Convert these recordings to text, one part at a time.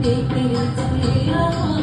Take it,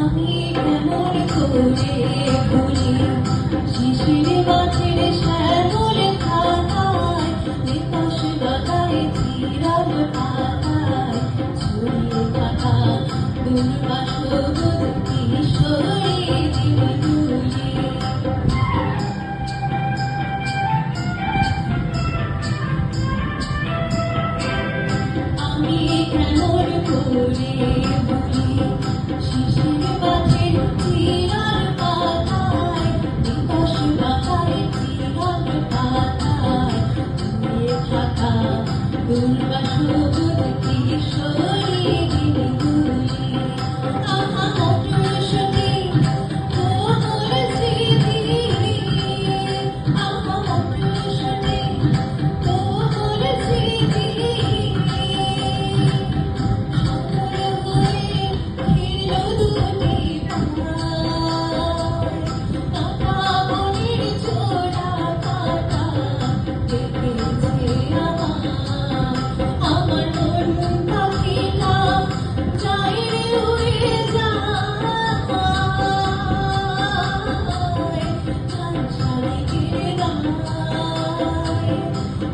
আমি কেমন খুঁজে খুঁজে শিশির মাছের শ্যামল খাতায় বিকাশ বাতায় চিরাল পাতায় ছড়িয়ে কাটা দুর্বা সবুজ কিশোরী জীবন আমি কেমন খুঁজে খুঁজে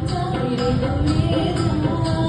Don't you believe